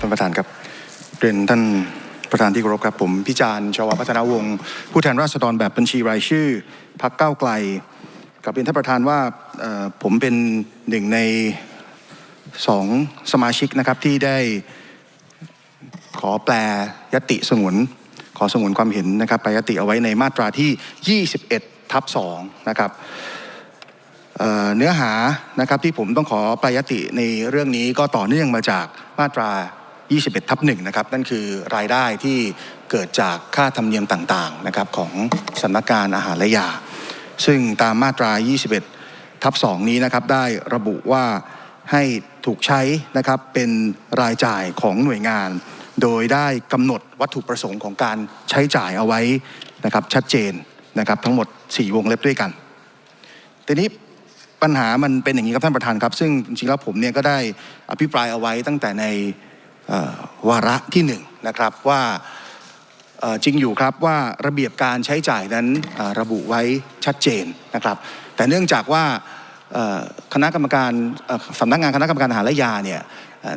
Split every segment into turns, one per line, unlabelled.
ครับท่านประธานครับเรียนท่านประธานที่เคารพครับผมพิจารณ์ชวพัฒนาวงศ์ผู้แทนราษฎรแบบบัญชีรายชื่อพักเก้าไกลกับเรียนท่านประธานว่าผมเป็นหนึ่งในสองสมาชิกนะครับที่ได้ขอแปลยติสงวนขอสงวนความเห็นนะครับแปยติเอาไว้ในมาตราที่ 21 ทับ2นะครับเเนื้อหานะครับที่ผมต้องขอปรายติในเรื่องนี้ก็ต่อเนื่องมาจากมาตรา 21ทับ1นะครับนั่นคือรายได้ที่เกิดจากค่าธรรมเนียมต่างๆนะครับของสำนักงานอาหารและยา ซึ่งตามมาตรา 21ทับ2นี้นะครับได้ระบุว่าให้ถูกใช้นะครับเป็นรายจ่ายของหน่วยงาน โดยได้กำหนดวัตถุประสงค์ของการใช้จ่ายเอาไว้นะครับชัดเจนนะครับทั้งหมด 4 วงเล็บด้วยกันทีนี้ปัญหามันเป็นอย่างนี้ครับท่านประธานครับ ซึ่งจริงๆแล้วผมเนี่ยก็ได้อภิปรายเอาไว้ตั้งแต่ใน วาระที่หนึ่งนะครับว่าจริงอยู่ครับว่าระเบียบการใช้จ่ายนั้นระบุไว้ชัดเจนนะครับ แต่เนื่องจากว่าคณะกรรมการสำนักงานคณะกรรมการอาหารและยาเนี่ย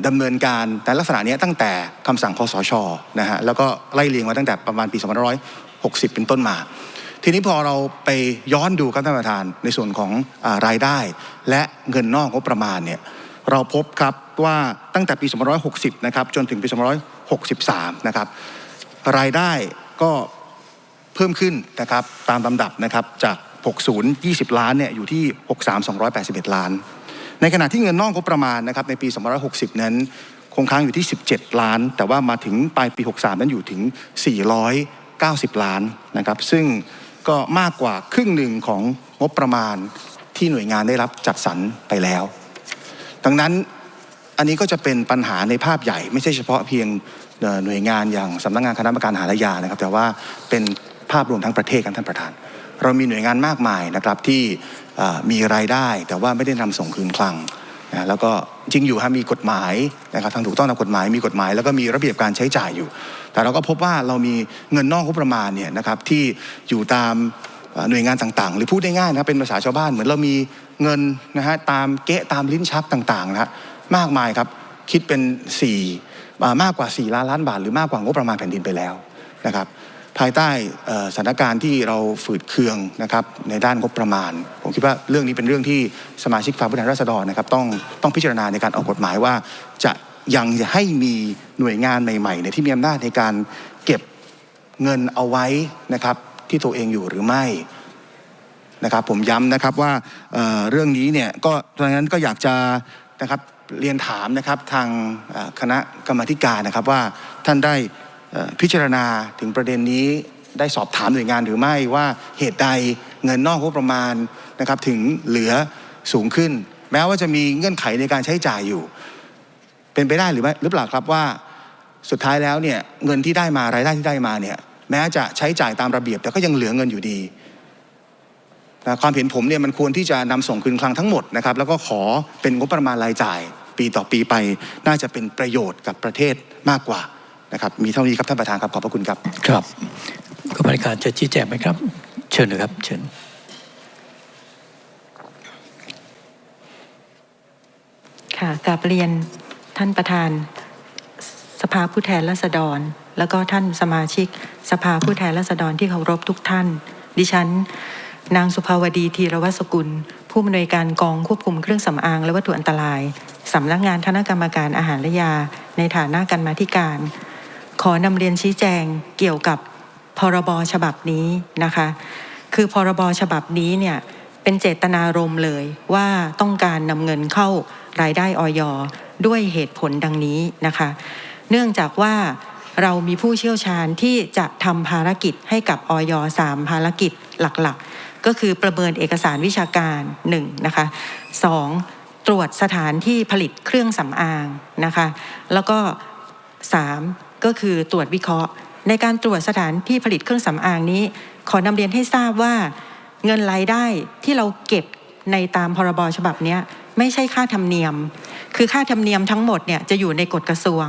ดำเนินการแต่ลักษณะนี้ตั้งแต่คำสั่งคอสชนะฮะแล้วก็ไล่เรียงมาตั้งแต่ประมาณปี2560 เป็นต้นมา ทีนี้พอเราไปย้อนดูครับท่านประธานในส่วนของอรายได้ และเงินนอกงบประมาณเนี่ย เราพบครับว่าตั้งแต่ปี 2560 นะครับจนถึงปี 2563 นะครับรายได้ก็เพิ่มขึ้นนะครับตามลำดับนะครับจาก 60 20 ล้านเนี่ยอยู่ที่ 63 281 ล้าน ในขณะที่เงินนอกงบประมาณนะครับในปี 2560 นั้นคงค้างอยู่ที่ 17 ล้าน แต่ว่ามาถึงปลายปี 63 นั้นอยู่ถึง 490 ล้านนะครับซึ่งก็มากกว่าครึ่งหนึ่งของงบประมาณที่หน่วยงานได้รับจัดสรรไปแล้ว ดังนั้นอันนี้ก็จะเป็นปัญหาในภาพใหญ่ ไม่ใช่เฉพาะเพียงหน่วยงานอย่างสำนักงานคณะกรรมการอาหาระยานะครับ แต่ว่าเป็นภาพรวมทั้งประเทศกันท่านประธาน เรามีหน่วยงานมากมายนะครับที่มีรายได้ แต่ว่าไม่ได้นำส่งคืนคลังนะแล้วก็จริงอยู่ฮะมีกฎหมายนะครับทางถูกต้องตามกฎหมาย มีกฎหมาย แล้วก็มีระเบียบการใช้จ่ายอยู่ แต่เราก็พบว่าเรามีเงินนอกงบประมาณเนี่ยนะครับที่อยู่ตามหน่วยงานต่างๆ หรือพูดได้ง่ายนะครับเป็นภาษาชาวบ้านเหมือนเรามี เงินนะฮะตามเก๊ะตามลิ้นชักต่างๆนะฮะมากมายครับคิดเป็น4อ่มากกว่า 4 ล้านล้านบาท หรือมากกว่างบประมาณแผ่นดินไปแล้วนะครับภายใต้สถานการณ์ที่เราฝืดเคืองนะครับในด้านงบประมาณ ผมคิดว่าเรื่องนี้เป็นเรื่องที่สมาชิกสภายผู้แทนราษฎรนะครับต้องต้องพิจารณาในการออกกฎหมายว่า จะยังจะให้มีหน่วยงานใหม่ๆเนี่ยที่มีอำนาจในการเก็บเงินเอาไว้นะครับที่ตัวเองอยู่หรือไม่ นะครับผมย้ำนะครับว่าเเรื่องนี้เนี่ยก็ดังนั้นก็อยากจะนะครับเรียนถามนะครับทางคณะกรรมธิการนะครับว่าท่านได้พิจารณาถึงประเด็นนี้ได้สอบถามหน่วยงานหรือไม่ว่าเหตุใดเงินนอกงบประมาณนะครับถึงเหลือสูงขึ้น แม้ว่าจะมีเงื่อนไขในการใช้จ่ายอยู่ เป็นไปได้หรือไม่หรือเปล่าครับว่าสุดท้ายแล้วเนี่ยเงินที่ได้มารายได้ที่ได้มาเนี่ยแม้จะใช้จ่ายตามระเบียบ แต่ก็ยังเหลือเงินอยู่ดี นะความเห็นผมเนี่ยมันควรที่จะนำส่งคืนคลังทั้งหมดนะครับแล้วก็ขอเป็นงบประมาณรายจ่าย ปีต่อปีไป น่าจะเป็นประโยชน์กับประเทศมากกว่านะครับมีเท่านี้ครับท่านประธานครับขอบพระคุณครับ
ครับกรรมการจะชี้แจงไหมครับ เชิญนะครับ เชิญ
ค่ะกราบเรียนท่านประธานสภาผู้แทนราษฎร แล้วก็ท่านสมาชิก สภาผู้แทนราษฎรที่เคารพทุกท่าน ดิฉัน นางสุภาวดีธีรวัสกุล ผู้อำนวยการกองควบคุมเครื่องสำอางและวัตถุอันตรายสำนักงานคณะกรรมการอาหารและยา ในฐานะกรรมาธิการ ขอนำเรียนชี้แจงเกี่ยวกับพรบฉบับนี้นะคะ คือพรบฉบับนี้เนี่ยเป็นเจตนารมณ์เลยว่าต้องการนำเงินเข้ารายได้ออยด้วยเหตุผลดังนี้นะคะ เนื่องจากว่าเรามีผู้เชี่ยวชาญที่จะทำภารกิจให้กับออยสามภารกิจหลักๆ ก็คือประเมินเอกสารวิชาการ1นะคะ2ตรวจสถานที่ผลิตเครื่องสำอางนะคะแล้วก็ 3 ก็คือตรวจวิเคราะห์ ในการตรวจสถานที่ผลิตเครื่องสำอางนี้ ขอนำเรียนให้ทราบว่าเงินรายได้ที่เราเก็บในตามพรบฉบับนี้ไม่ใช่ค่าธรรมเนียม คือค่าธรรมเนียมทั้งหมดเนี่ยจะอยู่ในกฎกระทรวง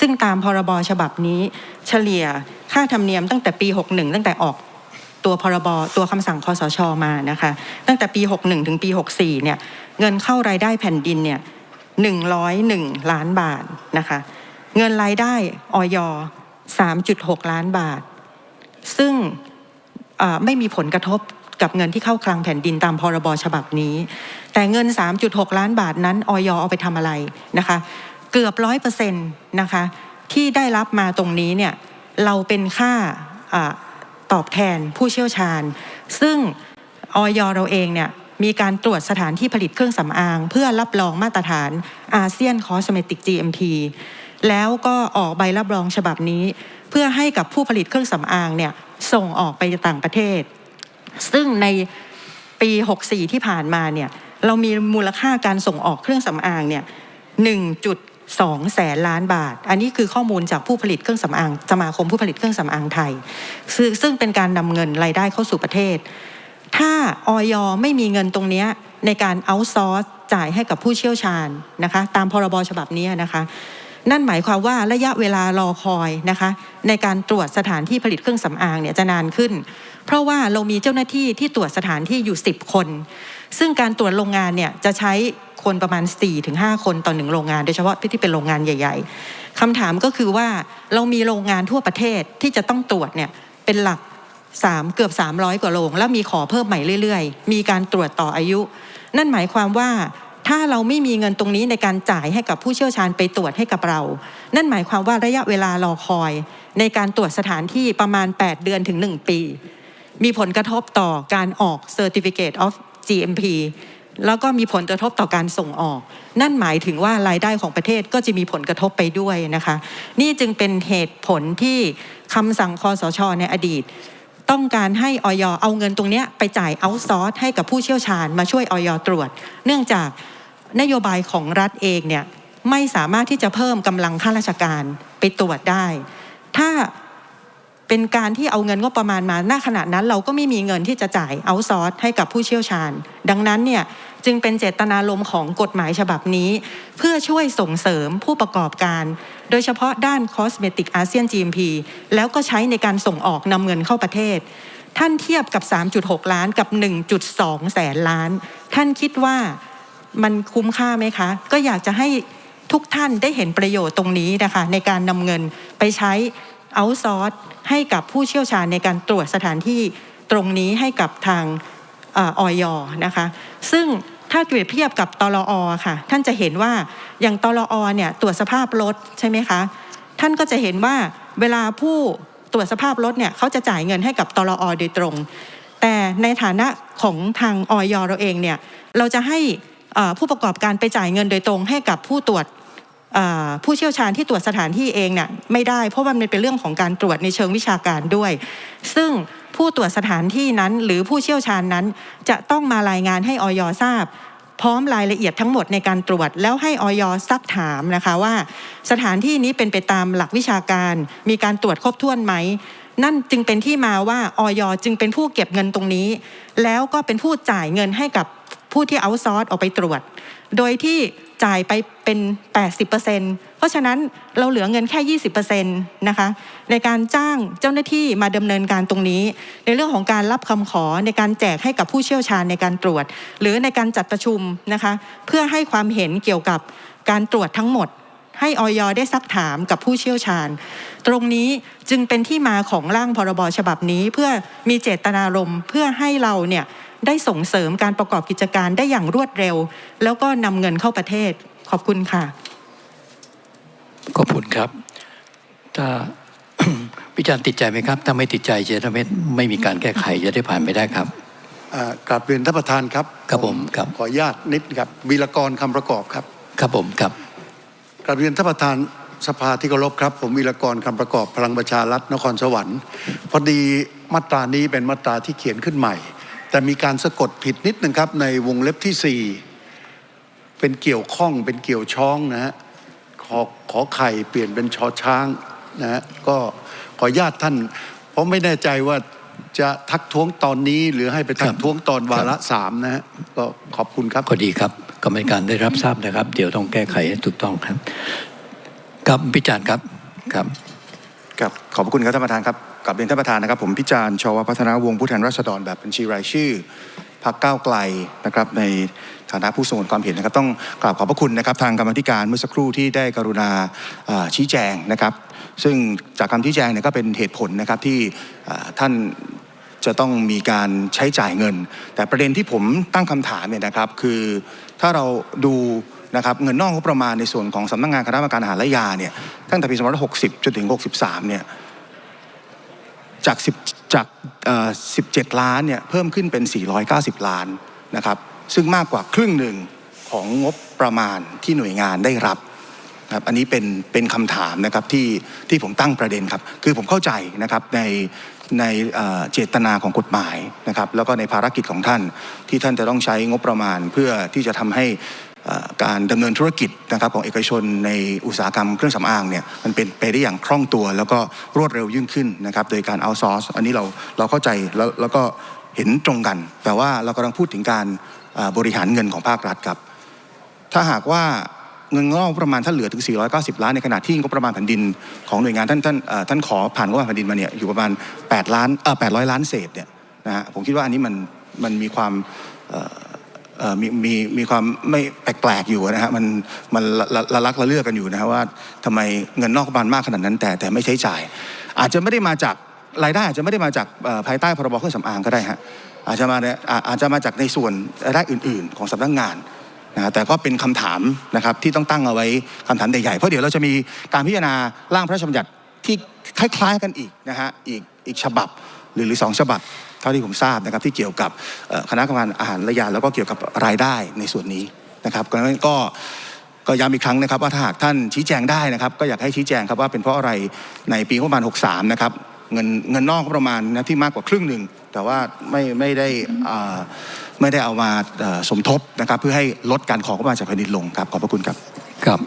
ซึ่งตามพรบฉบับนี้ เฉลี่ยค่าธรรมเนียมตั้งแต่ปี 61 ตั้งแต่ออก ตัวพรบตัวคำสั่งคอสชมานะคะตั้งแต่ปี 61 ถึงปี 64 เนี่ยเงินเข้ารายได้แผ่นดินเนี่ย101 ล้านบาทนะคะเงินรายได้ออย3.6 ล้านบาท ซึ่งไม่มีผลกระทบกับเงินที่เข้าคลังแผ่นดินตามพรบฉบับนี้ แต่เงิน 3.6 ล้านบาทนั้นออยเอาไปทำอะไรนะคะเกือบร้อยเปอร์เซ็นต์นะคะที่ได้รับมาตรงนี้เนี่ยเราเป็นค่า ตอบแทนผู้เชี่ยวชาญ ซึ่งออยเราเองเนี่ยมีการตรวจสถานที่ผลิตเครื่องสำอาง เพื่อรับรองมาตรฐานอาเซียนคอสเมติก GMP แล้วก็ออกใบรับรองฉบับนี้ เพื่อให้กับผู้ผลิตเครื่องสำอางเนี่ยส่งออกไปต่างประเทศ ซึ่งในปี 64 ที่ผ่านมาเนี่ยเรามีมูลค่าการส่งออกเครื่องสำอางเนี่ย 2แสนล้านบาท อันนี้คือข้อมูลจากผู้ผลิตเครื่องสำอางสมาคมผู้ผลิตเครื่องสำอางไทยซึ่งซึ่งเป็นการนำเงินรายได้เข้าสู่ประเทศ ถ้าออยไม่มีเงินตรงนี้ในการเอาซอร์สจ่ายให้กับผู้เชี่ยวชาญนะคะ ตามพรบฉบับนี้นะคะ นั่นหมายความว่าระยะเวลารอคอยนะคะ ในการตรวจสถานที่ผลิตเครื่องสำอางเนี่ยจะนานขึ้น เพราะว่าเรามีเจ้าหน้าที่ที่ตรวจสถานที่อยู่ 10 คน ซึ่งการตรวจโรงงานเนี่ยจะใช้ คนประมาณ 4-5 คนต่อหนึ่งโรงงานโดยเฉพาะที่เป็นโรงงานใหญ่ ๆคำถามก็คือว่าเรามีโรงงานทั่วประเทศที่จะต้องตรวจเนี่ยเป็นหลัก3เกือบ 300 กว่าโรงแล้วมีขอเพิ่มใหม่เรื่อยๆ มีการตรวจต่ออายุ นั่นหมายความว่าถ้าเราไม่มีเงินตรงนี้ในการจ่ายให้กับผู้เชี่ยวชาญไปตรวจให้กับเรา นั่นหมายความว่าระยะเวลารอคอย ในการตรวจสถานที่ประมาณ 8 เดือนถึง 1 ปี มีผลกระทบต่อการออก Certificate of GMP แล้วก็มีผลกระทบต่อการส่งออก นั่นหมายถึงว่ารายได้ของประเทศก็จะมีผลกระทบไปด้วยนะคะ นี่จึงเป็นเหตุผลที่คำสั่งคอสชในอดีต ต้องการให้ออยเอาเงินตรงนี้ไปจ่ายเอาซอร์สให้กับผู้เชี่ยวชาญมาช่วยออยตรวจ เนื่องจากนโยบายของรัฐเองเนี่ยไม่สามารถที่จะเพิ่มกำลังข้าราชการไปตรวจได้ ถ้า เป็นการที่เอาเงินงบประมาณมาหน้าขณะนั้น เราก็ไม่มีเงินที่จะจ่ายเอาซอร์สให้กับผู้เชี่ยวชาญ ดังนั้นเนี่ยจึงเป็นเจตนารมณ์ของกฎหมายฉบับนี้ เพื่อช่วยส่งเสริมผู้ประกอบการ โดยเฉพาะด้านคอสเมติกอาเซียน GMP แล้วก็ใช้ในการส่งออกนำเงินเข้าประเทศ ท่านเทียบกับ 3.6 ล้านกับ 1.2 แสนล้าน ท่านคิดว่ามันคุ้มค่าไหมคะ ก็อยากจะให้ทุกท่านได้เห็นประโยชน์ตรงนี้นะคะ ในการนำเงินไปใช้ เอาซอร์สให้กับผู้เชี่ยวชาญในการตรวจสถานที่ตรงนี้ให้กับทางออยนะคะ ซึ่งถ้าเปรียบเทียบกับตลอค่ะ ท่านจะเห็นว่าอย่างตลอเนี่ยตรวจสภาพรถใช่ไหมคะท่านก็จะเห็นว่าเวลาผู้ตรวจสภาพรถเนี่ยเขาจะจ่ายเงินให้กับตลอโดยตรง แต่ในฐานะของทางออยเราเองเนี่ยเราจะให้ผู้ประกอบการไปจ่ายเงินโดยตรงให้กับผู้ตรวจ ผู้เชี่ยวชาญที่ตรวจสถานที่เองเนี่ยไม่ได้ เพราะว่ามันเป็นเรื่องของการตรวจในเชิงวิชาการด้วย ซึ่งผู้ตรวจสถานที่นั้น หรือผู้เชี่ยวชาญนั้น จะต้องมารายงานให้ออยทราบ พร้อมรายละเอียดทั้งหมดในการตรวจ แล้วให้ออยซักถามนะคะว่า สถานที่นี้เป็นไปตามหลักวิชาการ มีการตรวจครบถ้วนไหมนั่นจึงเป็นที่มาว่าออยจึงเป็นผู้เก็บเงินตรงนี้ แล้วก็เป็นผู้จ่ายเงินให้กับ ผู้ที่เอาซอร์สออกไปตรวจ โดยที่จ่ายไปเป็น 80%เพราะฉะนั้นเราเหลือเงินแค่ 20%นะคะในการจ้างเจ้าหน้าที่มาดำเนินการตรงนี้ ในเรื่องของการรับคำขอในการแจกให้กับผู้เชี่ยวชาญในการตรวจ หรือในการจัดประชุมนะคะเพื่อให้ความเห็นเกี่ยวกับการตรวจทั้งหมด ให้ออยได้ซักถามกับผู้เชี่ยวชาญ ตรงนี้จึงเป็นที่มาของร่างพรบฉบับนี้ เพื่อมีเจตนารมณ์เพื่อให้เราเนี่ย ได้ส่งเสริมการประกอบกิจการได้อย่างรวดเร็ว แล้วก็นำเงินเข้าประเทศขอบคุณค่ะ
ขอบคุณครับ ถ้าพิจารณ์ติดใจไหมครับ ถ้าไม่ติดใจจะทำให้ไม่มีการแก้ไขจะได้ผ่านไปได้ครับ
อ่ากราบเรียนท่านประธานครับ
ครับผมครับ
ขออนุญาตนิดครับวีรกรคำประกอบครับ
ครับผมครับ
กราบเรียนท่านประธานสภาที่เคารพครับ ผมวีรกรคำประกอบพลังประชารัฐนครสวรรค์พอดีมาตรานี้เป็นมาตราที่เขียนขึ้นใหม่ แต่มีการสะกดผิดนิดนึงครับ ในวงเล็บที่สี่เป็นเกี่ยวข้องเป็นเกี่ยวช้องนะฮะขอขอไข่เปลี่ยนเป็นชอช้างนะฮะก็ขออนุญาตท่าน เพราะไม่แน่ใจว่าจะทักท้วงตอนนี้ หรือให้ไปทั
ครั
ก
บ
ท้วงตอนวาระสามนะฮะก็ขอบคุณครับ
ก็ดีครับกรรมการได้รับทราบนะครับ เดี๋ยวต้องแก้ไขให้ถูกต้องครับครับพิจารณ์ครับครับ
ครับขอบพระคุณครับท่านประธานครับ กับเรียนท่านประธานนะครับ ผมพิจารณ์ชวพัฒนาวงผู้แทนราษฎรแบบบัญชีรายชื่อพักก้าวไกลนะครับในฐานะผู้ทรงความเห็นนะครับ ต้องกราบขอบพระคุณนะครับ ทางกรรมธิการเมื่อสักครู่ที่ได้กรุณาชี้แจงนะครับ ซึ่งจากคำชี้แจงเนี่ยก็เป็นเหตุผลนะครับที่ท่านจะต้องมีการใช้จ่ายเงิน แต่ประเด็นที่ผมตั้งคำถามเนี่ยนะครับ คือถ้าเราดูนะครับเงินนอกงบประมาณในส่วนของสำนักงานคณะกรรมการอาหารและยาเนี่ยตั้งแต่ปี 2560 จนถึง 63 เนี่ย จาก10จาก17 ล้านเนี่ยเพิ่มขึ้นเป็น 490 ล้านนะครับซึ่งมากกว่าครึ่งหนึ่งของงบประมาณที่หน่วยงานได้รับครับอันนี้เป็นเป็นคำถามนะครับที่ที่ผมตั้งประเด็นครับ คือผมเข้าใจนะครับในในเจตนาของกฎหมายนะครับ แล้วก็ในภารกิจของท่านที่ท่านจะต้องใช้งบประมาณเพื่อที่จะทำให้ การดำเนินธุรกิจนะครับของเอกชนในอุตสาหกรรมเครื่องสำอางเนี่ยมันเป็นไปได้อย่างคล่องตัว แล้วก็รวดเร็วยิ่งขึ้นนะครับโดยการเอาซอร์สอันนี้เราเราเข้าใจแล้วแล้วก็เห็นตรงกัน แต่ว่าเรากำลังพูดถึงการบริหารเงินของภาครัฐครับ ถ้าหากว่าเงินงอกประมาณท่านเหลือถึง 490 ล้านในขณะที่งบประมาณแผ่นดินของหน่วยงานท่านท่านท่านขอผ่านงบประมาณแผ่นดินมาเนี่ยอยู่ประมาณ 8 ล้านเออ800 ล้านเศษเนี่ยนะฮะผมคิดว่าอันนี้มันมันมีความ มีมีมีความไม่แปลกๆอยู่นะฮะมันมันละลักละเลือกกันอยู่นะฮะว่าทำไมเงินนอกบาณมากขนาดนั้น แต่แต่ไม่ใช้จ่าย อาจจะไม่ได้มาจากรายได้อาจจะไม่ได้มาจากภายใต้พรบเครื่องสำอางก็ได้ฮะอาจจะมาเนี่ยอาจจะมาจากในส่วนรายได้อื่น ๆ ของสำนักงานนะฮะแต่ก็เป็นคำถามนะครับที่ต้องตั้งเอาไว้คำถามใหญ่ๆเพราะเดี๋ยวเราจะมีการพิจารณาร่างพระราชบัญญัติที่คล้าย ๆ กันอีกนะฮะอีกอีกฉบับหรือหรือสองฉบับ ท่าที่ผมทราบนะครับที่เกี่ยวกับคณะกรรมการอาหารและยาแล้วก็เกี่ยวกับรายได้ในส่วนนี้นะครับก็ก็ก็ย้ำอีกครั้งนะครับว่าถ้าหากท่านชี้แจงได้นะครับ ก็อยากให้ชี้แจงครับว่าเป็นเพราะอะไรในปีงบประมาณ 63 นะครับเงินเงินนอกงประมาณนะที่มากกว่าครึ่งหนึ่งแต่ว่าไม่ไม่ได้ไม่ได้เอามาสมทบนะครับ เพื่อให้ลดการของเข้ามาจากแผ่นดินลงครับขอบพระคุณครับ
ครับ